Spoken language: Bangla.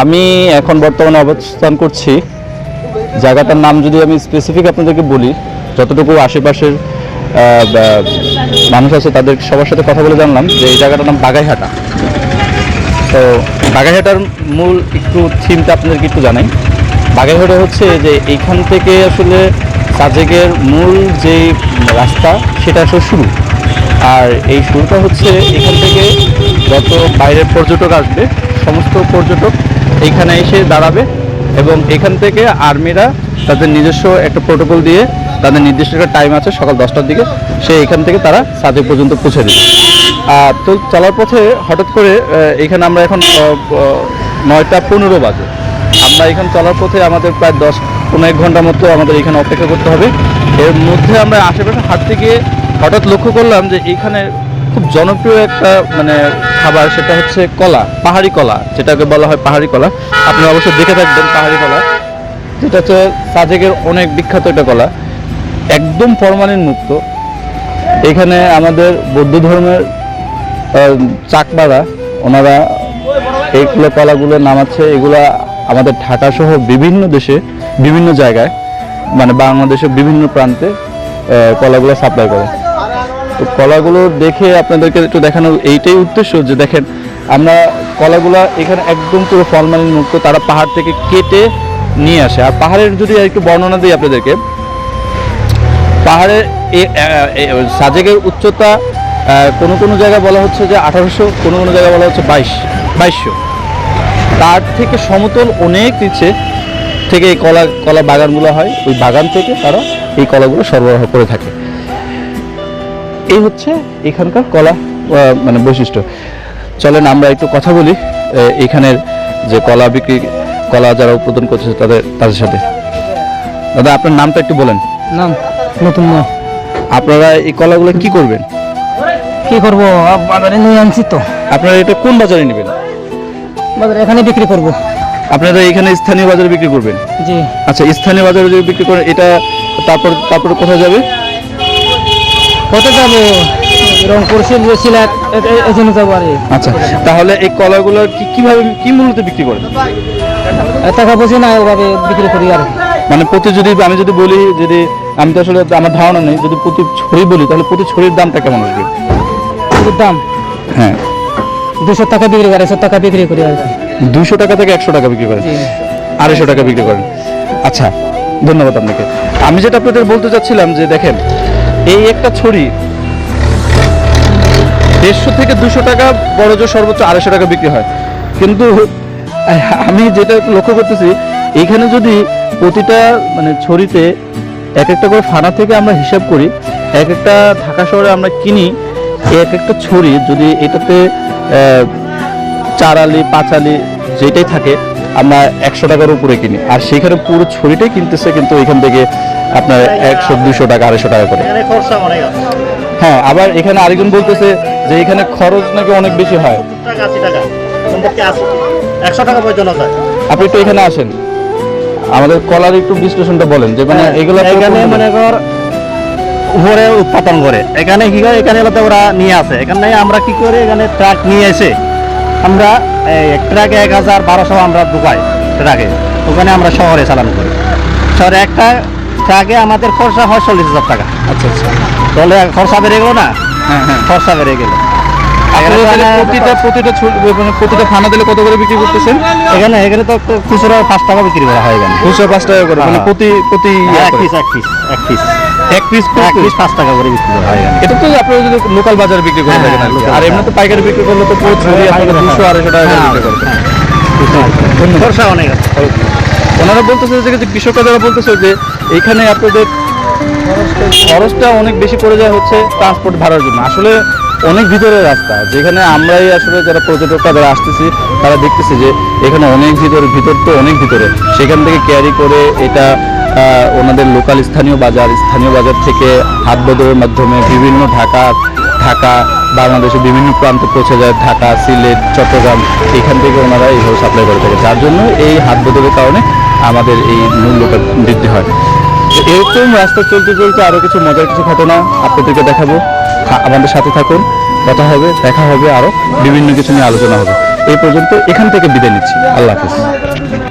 আমি এখন বর্তমানে অবস্থান করছি। জায়গাটার নাম যদি আমি স্পেসিফিক আপনাদেরকে বলি, যতটুকু আশেপাশের মানুষ আছে তাদের সবার সাথে কথা বলে জানলাম যে এই জায়গাটার নাম বাগাইহাটা। তো বাগাইহাটার মূল একটু থিমটা আপনাদেরকে একটু জানাই। বাগাইহাটা হচ্ছে যে এইখান থেকে আসলে সাজেকের মূল যে রাস্তা, সেটা আসলে শুরু। আর এই শুরুটা হচ্ছে এখান থেকে যত বাইরের পর্যটক আসবে, সমস্ত পর্যটক এইখানে এসে দাঁড়াবে এবং এখান থেকে আর্মিরা তাদের নিজস্ব একটা প্রোটোকল দিয়ে তাদের নির্দিষ্ট একটা টাইম আছে সকাল দশটার দিকে, সে এখান থেকে তারা সাজেক পর্যন্ত পৌঁছে দেবে। আর তো চলার পথে হঠাৎ করে এখানে আমরা এখন নয়টা পনেরো বাজে। আমরা এখানে চলার পথে আমাদের প্রায় দশ পনেরো এক ঘণ্টার মতো আমাদের এখানে অপেক্ষা করতে হবে। এর মধ্যে আমরা আশেপাশে হাঁটতে গিয়ে হঠাৎ লক্ষ্য করলাম যে এখানে খুব জনপ্রিয় একটা মানে খাবার সেটা হচ্ছে কলা পাহাড়ি কলা যেটাকে বলা হয় পাহাড়ি কলা। আপনি অবশ্যই দেখে থাকবেন পাহাড়ি কলা। যেটা হচ্ছে সাজেকের অনেক বিখ্যাত একটা কলা। একদম ফরমালিন মুক্ত। এখানে আমাদের বৌদ্ধ ধর্মের আহ, চাকমারা ওনারা এইগুলো কলাগুলো নামাচ্ছে। এগুলা আমাদের ঢাকা সহ বিভিন্ন দেশে বিভিন্ন জায়গায় মানে বাংলাদেশের বিভিন্ন প্রান্তে কলাগুলো সাপ্লাই করে। তো কলাগুলো দেখে আপনাদেরকে একটু দেখানোর এইটাই উদ্দেশ্য যে দেখেন, আমরা কলাগুলা এখানে একদম পুরো ফলমালিন মুক্ত, তারা পাহাড় থেকে কেটে নিয়ে আসে। আর পাহাড়ের যদি একটু বর্ণনা দিই আপনাদেরকে, পাহাড়ের সাজেকের উচ্চতা কোনো কোনো জায়গায় বলা হচ্ছে যে আঠারোশো, কোনো কোনো জায়গায় বলা হচ্ছে বাইশ, বাইশশো। তার থেকে সমতল অনেক নিচে থেকে এই কলা কলা বাগানগুলো হয়। ওই বাগান থেকে তারা এই কলাগুলো সরবরাহ করে থাকে। এই হচ্ছে এখানকার কলা মানে বৈশিষ্ট্য। চলেন আমরা একটু কথা বলি এখানের যে কলা বিক্রি কলা যারা উৎপাদন করছে তাদের তাদের সাথে। দাদা আপনার নামটা একটু বলেন। নাম নতুন নয়। আপনারা এই কলাগুলো কি করবেন? কি করব? বাজারে নিয়ে আনছি তো। আপনারা এটা কোন বাজারে নেবেন? বাজারে এখানে বিক্রি করব। আপনারা এখানে স্থানীয় বাজারে বিক্রি করবেন? জি। আচ্ছা স্থানীয় বাজারে যদি বিক্রি করেন এটা তারপর তারপর কোথায় যাবে? কত যাব? রংপুর শিলচর সিলেট এই জন্য যাব আর আচ্ছা তাহলে এই কলাগুলো কি কীভাবে কি মূল্যতে বিক্রি করেন? টাকা পয়সা নাই ওভাবে বিক্রি করি আর। মানে প্রতি যদি আমি যদি বলি যদি আমি তো আসলে আমার ধারণা নেই যদি প্রতি ছড়ি বলি তাহলে প্রতি ছড়ির দামটা কেমন আসবে? দাম? হ্যাঁ। দুশো টাকা বিক্রি করে একশো টাকা বিক্রি করি আর। দুশো টাকা থেকে একশো টাকা বিক্রি করেন? আড়াইশো টাকা বিক্রি করেন। আচ্ছা ধন্যবাদ আপনাকে। আমি যেটা আপনাদের বলতে চাচ্ছিলাম যে দেখেন এই একটা ছড়ি দেড়শো থেকে দুশো টাকা বড় জোর সর্বোচ্চ আড়াইশো টাকা বিক্রি হয়। কিন্তু আমি যেটা লক্ষ্য করতেছি এইখানে যদি প্রতিটা মানে ছড়িতে এক একটা করে ফানা থেকে আমরা হিসাব করি, এক একটা ঢাকা শহরে আমরা কিনি, এক একটা ছড়ি যদি এটাতে চার আলি পাঁচ আলি যেটাই থাকে, আমরা একশো টাকার উপরে কিনি। আর সেখানে পুরো ছড়িটাই কিনতেছে কিন্তু এখান থেকে আপনার একশো দুশো টাকা আড়াইশো টাকা করে। হ্যাঁ আবার এখানে আরেকজন বলতেছে যে এখানে খরচ নাকি অনেক বেশি হয়। একশো টাকা পর্যন্ত আপনি একটু এখানে আসেন। আমাদের কলার একটু বিশ্লেষণটা বলেন যে মানে এগুলো হ্যাঁ, এখানে মনে কর উপরে উৎপাদন করে। এখানে কি করে? এখানে ওরা নিয়ে আসে। এখানে আমরা কি করে? এখানে ট্রাক নিয়ে এসে আমরা ট্রাকে এক হাজার বারোশো আমরা ঢুকাই ট্রাকে ওখানে আমরা শহরে চালান করি। শহরে একটা ট্রাকে আমাদের খরচা হয় চল্লিশ হাজার টাকা। আচ্ছা আচ্ছা। তাহলে খরচা বেড়ে গেলো না? হ্যাঁ হ্যাঁ। খরচা বেড়ে গেল। প্রতিটা প্রতিটা মানে প্রতিটা ফানা দিলে কত করে বিক্রি করতেছেন? এখানে এখানে তো খুচরো পাঁচ টাকা বিক্রি করা হয় এখানে। পাঁচ টাকা করে মানে হ্যাঁ। প্রতি প্রতি এক পিস এক পিস এক পিস এক পিস এক পিস পাঁচ টাকা করে বিক্রি করা হয় এটা তো আপনারা যদি লোকাল বাজারে বিক্রি করে হ্যাঁ, থাকেন আর কি। এমনি তো পাইকারি বিক্রি করলে তো পুরো ছড়ি আপনারা দুশো আড়াইশো টাকা বিক্রি করবেন। খরচা অনেক আছে। ওনারা বলতেছে যে কৃষকরা যারা বলতেছে যে, এখানে আপনাদের খরচটা অনেক বেশি পড়ে যায় হচ্ছে ট্রান্সপোর্ট ভাড়ার জন্য। আসলে অনেক ভিতরে রাস্তা, যেখানে আমরাই আসলে যারা পর্যটকরা যারা আসতেছি, তারা দেখতেছি যে, এখানে অনেক ভিতরে, ভিতর তো অনেক ভিতরে। সেখান থেকে ক্যারি করে এটা ওনাদের লোকাল স্থানীয় বাজার স্থানীয় বাজার থেকে হাট বদলের মাধ্যমে বিভিন্ন ঢাকা ঢাকা, বাংলাদেশের বিভিন্ন প্রান্তে পৌঁছে যায়, ঢাকা, সিলেট, চট্টগ্রাম, এখান থেকে ওনারা এইভাবে সাপ্লাই করে থাকে। যার জন্য এই হাত বদলের কারণে আমাদের এই মূল্যটা বৃদ্ধি হয়। এরকম রাস্তা চলতে চলতে আরও কিছু মজার কিছু ঘটনা আপনাদেরকে দেখাবো। আমাদের সাথে থাকুন, কথা হবে, দেখা হবে, আরও বিভিন্ন কিছু নিয়ে আলোচনা হবে। এই পর্যন্ত এখান থেকে বিদায় নিচ্ছি। আল্লাহ হাফিজ।